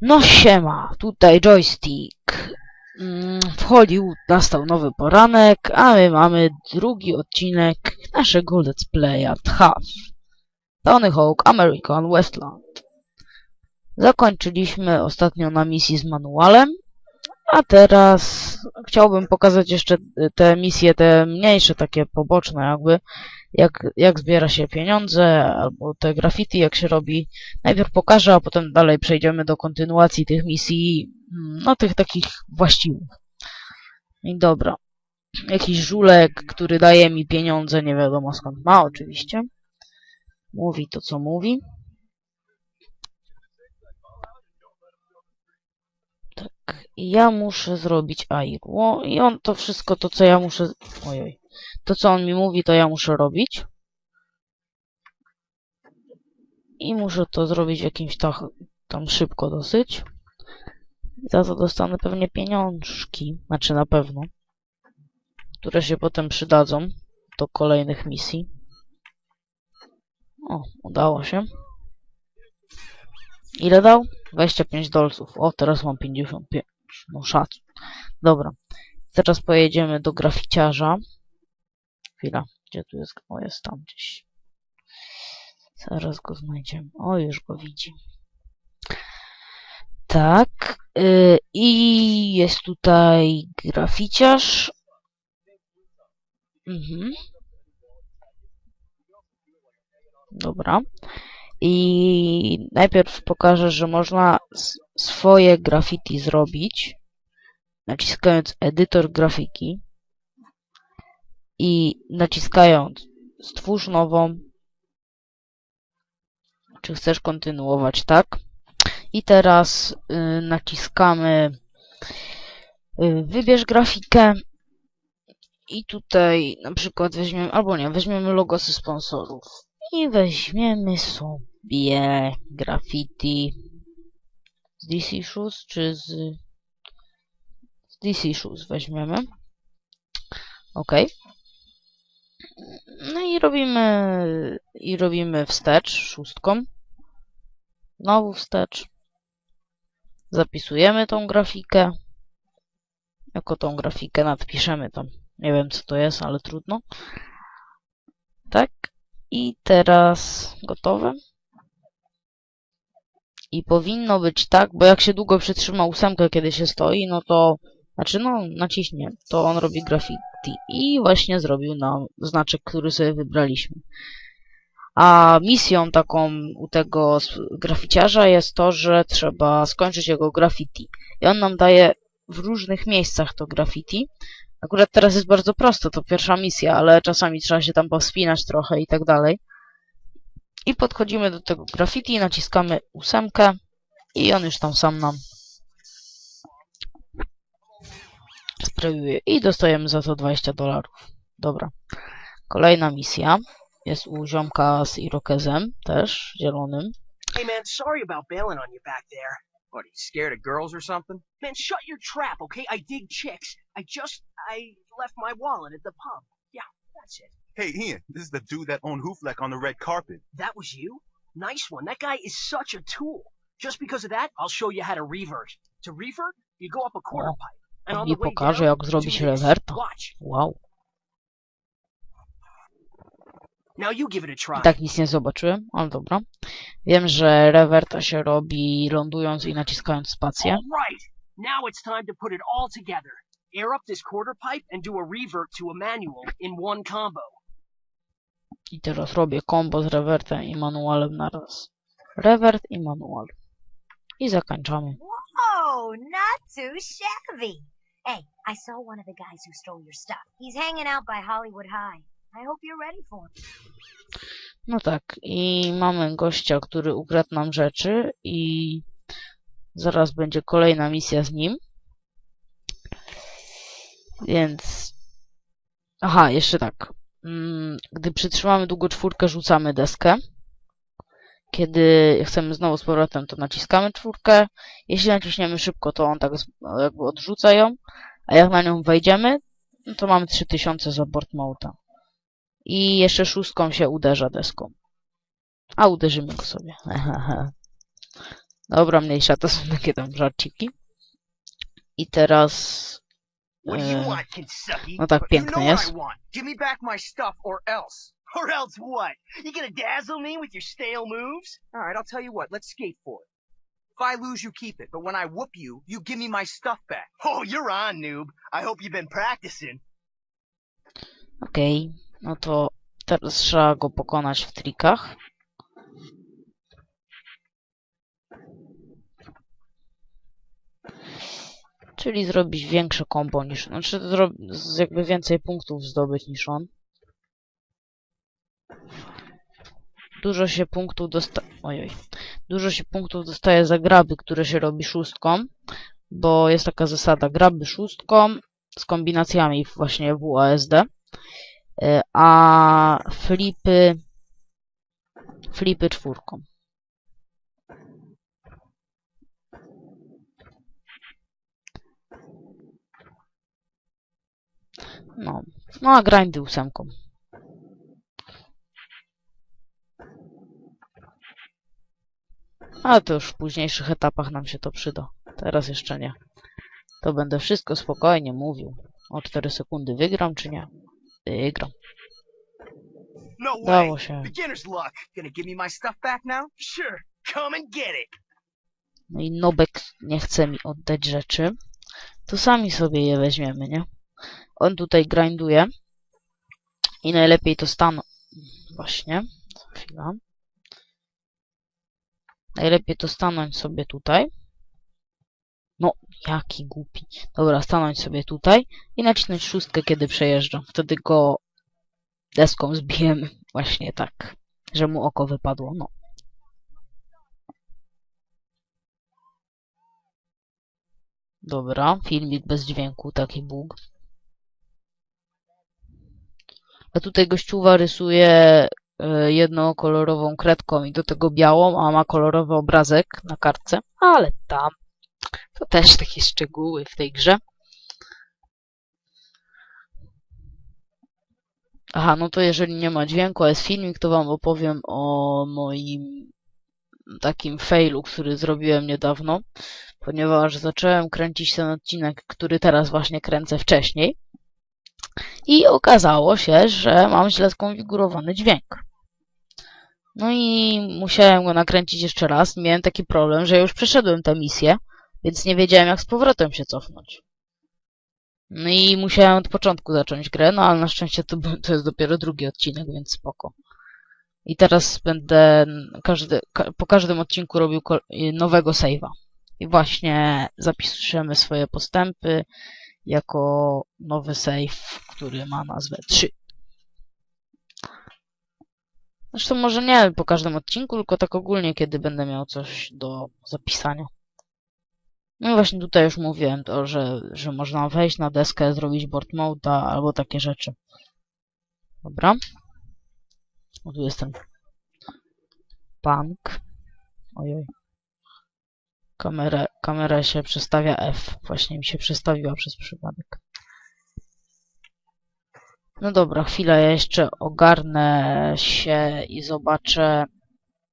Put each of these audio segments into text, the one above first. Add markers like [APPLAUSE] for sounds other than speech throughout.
No siema, tutaj joystick. Mm, W Hollywood nastał nowy poranek, a my mamy drugi odcinek naszego let's playa THAF. Tony Hawk American Westland. Zakończyliśmy ostatnio na misji z manualem, a teraz chciałbym pokazać jeszcze te misje, te mniejsze, takie poboczne jakby, jak, jak zbiera się pieniądze, albo te graffiti, jak się robi. Najpierw pokażę, a potem dalej przejdziemy do kontynuacji tych misji, mm, no tych takich właściwych. I dobra. Jakiś żulek, który daje mi pieniądze, nie wiadomo skąd ma oczywiście. Mówi to, co mówi. Ja muszę zrobić AIRło i on to wszystko, to co ja muszę... Ojoj. To co on mi mówi, to ja muszę robić. I muszę to zrobić jakimś tak, tam szybko dosyć. Za to dostanę pewnie pieniążki, znaczy na pewno, które się potem przydadzą do kolejnych misji. O, udało się. Ile dał? 25 dolców. O, teraz mam 55. No szacun. Dobra. Teraz pojedziemy do graficiarza. Chwila. Gdzie tu jest? O, jest tam gdzieś. Zaraz go znajdziemy. O, już go widzi. Tak. Yy, I jest tutaj graficiarz. Mhm. Dobra. I najpierw pokażę, że można swoje graffiti zrobić, naciskając edytor grafiki. I naciskając stwórz nową, czy chcesz kontynuować, tak? I teraz y, naciskamy y, wybierz grafikę. I tutaj na przykład weźmiemy, albo nie, weźmiemy logosy sponsorów. I weźmiemy sobie graffiti z DC Shoes, czy z, z DC Shoes weźmiemy. Ok. No i robimy, i robimy wstecz szóstką. Znowu wstecz. Zapisujemy tą grafikę. Jako tą grafikę nadpiszemy tam. Nie wiem co to jest, ale trudno. Tak. I teraz gotowe. I powinno być tak, bo jak się długo przytrzyma ósemkę, kiedy się stoi, no to, znaczy no, naciśnie, to on robi graffiti. I właśnie zrobił nam znaczek, który sobie wybraliśmy. A misją taką u tego graficiarza jest to, że trzeba skończyć jego graffiti. I on nam daje w różnych miejscach to graffiti. Akurat teraz jest bardzo prosto, to pierwsza misja, ale czasami trzeba się tam powspinać trochę i tak dalej. I podchodzimy do tego graffiti, naciskamy ósemkę i on już tam sam nam sprayuje i dostajemy za to 20 dolarów. Dobra. Kolejna misja jest u ziomka z Irokezem, też zielonym. Hey man, sorry about bailing on you back there. What, are you scared of girls or something? Man, shut your trap, okay? I dig chicks. I just, I left my wallet at the pub. Yeah, that's it. Hey, Ian, this is the dude that owned Hoofleck on the red carpet. That was you? Nice one. That guy is such a tool. Just because of that, I'll show you how to revert. To revert, you go up a quarter O, pipe. And on on mi the way pokaże, down, jak do zrobić this. rewerta. Watch. Wow. Now you give it a try. I tak nic nie zobaczyłem, ale dobra. Wiem, że rewerta się robi lądując i naciskając spację. All right. Now it's time to put it all together. Air up this quarter pipe and do a revert to a manual in one combo. I teraz robię combo z rewertem i manualem naraz. Rewert i manual. I zakończamy. Whoa, not too shabby. Hey, I saw one of the guys who stole your stuff. He's hanging out by Hollywood High. I hope you're ready for him. No tak, i mamy gościa, który ukradł nam rzeczy i zaraz będzie kolejna misja z nim. Więc... Aha, jeszcze tak. Mm, Gdy przytrzymamy długo czwórkę, rzucamy deskę. Kiedy chcemy znowu z powrotem, to naciskamy czwórkę. Jeśli naciśniemy szybko, to on tak jakby odrzuca ją. A jak na nią wejdziemy, no to mamy 3000 za board mouta. I jeszcze szóstką się uderza deską. A uderzymy go sobie. [LAUGHS] Dobra, mniejsza, to są takie tam żarciki. I teraz... What do you e, want, Kentucky? no tak You know what jest. I want. Give me back my stuff or else. Or else what? You gonna dazzle me with your stale moves? All right, I'll tell you what. Let's skate for it. If I lose, you keep it. But when I whoop you, you give me my stuff back. Oh, you're on, noob. I hope you've been practicing. Okej, no to teraz trzeba go pokonać w trikach. Czyli zrobić większe combo niż... Znaczy jakby więcej punktów zdobyć niż on. Dużo się punktów dosta... Ojoj. Dużo się punktów dostaje za graby, które się robi szóstką. Bo jest taka zasada graby szóstką z kombinacjami właśnie WASD. Y, a flipy flipy czwórką. No, no a grindy ósemką. Ale to już w późniejszych etapach nam się to przyda. Teraz jeszcze nie. To będę wszystko spokojnie mówił. O 4 sekundy wygram czy nie? Wygram. No. Dało się. No i Nobek nie chce mi oddać rzeczy, to sami sobie je weźmiemy, nie? On tutaj grinduje i najlepiej to staną... Właśnie, chwila. Najlepiej to stanąć sobie tutaj. No, jaki głupi. Dobra, stanąć sobie tutaj i nacisnąć szóstkę, kiedy przejeżdżam. Wtedy go deską zbijemy. [LAUGHS] Właśnie tak, że mu oko wypadło. No. Dobra, filmik bez dźwięku, taki bóg. A tutaj gościuwa rysuje e, jednokolorową kredką i do tego białą, a ma kolorowy obrazek na kartce. Ale tam, to też takie szczegóły w tej grze. Aha, no to jeżeli nie ma dźwięku, a jest filmik, to wam opowiem o moim takim failu, który zrobiłem niedawno ponieważ zacząłem kręcić ten odcinek, który teraz właśnie kręcę wcześniej. I okazało się, że mam źle skonfigurowany dźwięk. No i musiałem go nakręcić jeszcze raz. Miałem taki problem, że już przeszedłem tę misję, więc nie wiedziałem jak z powrotem się cofnąć. No i musiałem od początku zacząć grę, no ale na szczęście to, to jest dopiero drugi odcinek, więc spoko. I teraz będę każdy, ka, po każdym odcinku robił nowego save'a. I właśnie zapiszemy swoje postępy jako nowy save, który ma nazwę 3. Zresztą może nie po każdym odcinku, tylko tak ogólnie, kiedy będę miał coś do zapisania. No i właśnie tutaj już mówiłem to, że, że można wejść na deskę, zrobić board mode albo takie rzeczy. Dobra. O, tu jest ten punk. Ojoj. Kamerę, kamerę się przestawia F. Właśnie mi się przestawiła przez przypadek. No dobra, chwilę, ja jeszcze ogarnę się i zobaczę,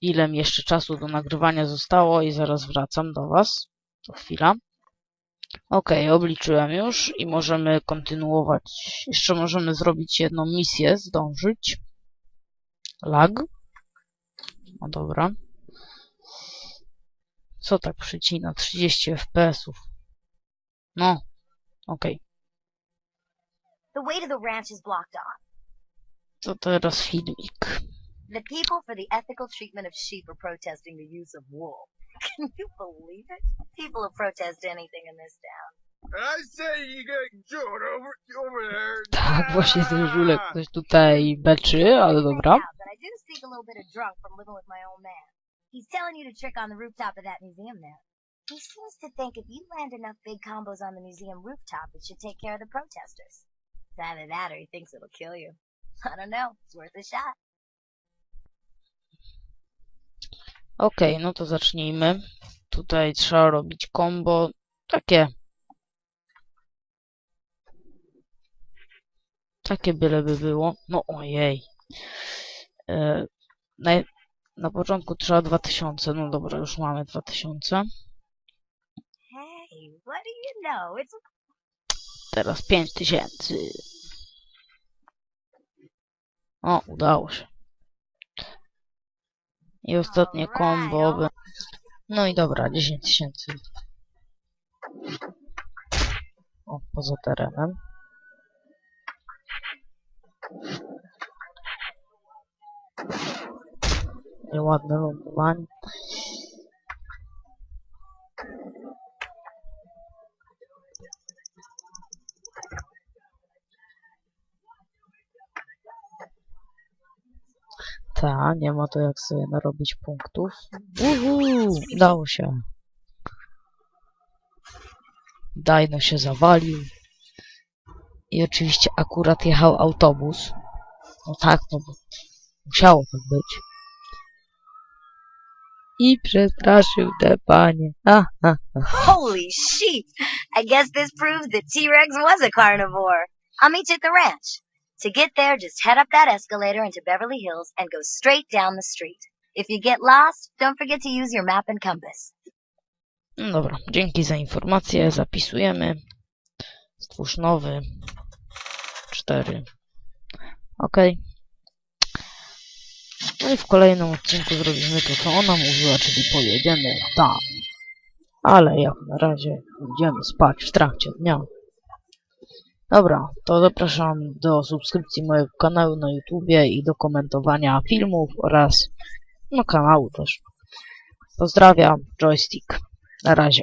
ile mi jeszcze czasu do nagrywania zostało i zaraz wracam do Was. To chwila. Ok, obliczyłem już i możemy kontynuować. Jeszcze możemy zrobić jedną misję, zdążyć. Lag. No dobra. Co tak przycina? 30 FPS-ów. No, okej. The way to the ranch is blocked off. To teraz filmik. The people for the ethical treatment of sheep are protesting the use of wool. [LAUGHS] Can you believe it? People will protest anything in this town. I say you got Jordan over, over there. [LAUGHS] Tak, właśnie ten żulek coś tutaj beczy, ale dobra. But I do speak a little bit of drunk from living with my old man. He's telling you to trick on the rooftop of that museum there. He seems to think if you land enough big combos on the museum rooftop, it should take care of the protesters. It's either that or he thinks it'll kill you. [LAUGHS] I don't know. It's worth a shot. Okej, no to zacznijmy. Tutaj trzeba robić combo. Takie. Takie byleby było. No ojej. E, naj... Na początku trzeba 2000, no dobra, już mamy 2000. Hey, what do you know? It's Teraz 5000. O, udało się. I ostatnie combo. by- No i dobra, 10 tysięcy. O, poza terenem. Nieładne lądowanie. Ta, nie ma to jak sobie narobić punktów. Uhu, udało się. Dajno się zawalił. I oczywiście akurat jechał autobus. No tak, no bo musiało tak być. I przestraszył te panie. Ha, ha. holy sheep! I guess this proves that T-Rex was a carnivore. Meet you at the ranch. To get there, just head up that escalator into Beverly Hills and go straight down the street. If you get lost, don't forget to use your map and compass. No dobra, dzięki za informację. Zapisujemy. Stwórz nowy. 4. Ok. No i w kolejnym odcinku zrobimy to, co ona mówiła, czyli pojedziemy tam. Ale jak na razie idziemy spać w trakcie dnia. Dobra, to zapraszam do subskrypcji mojego kanału na YouTubie i do komentowania filmów oraz no kanału też. Pozdrawiam, joystick. Na razie.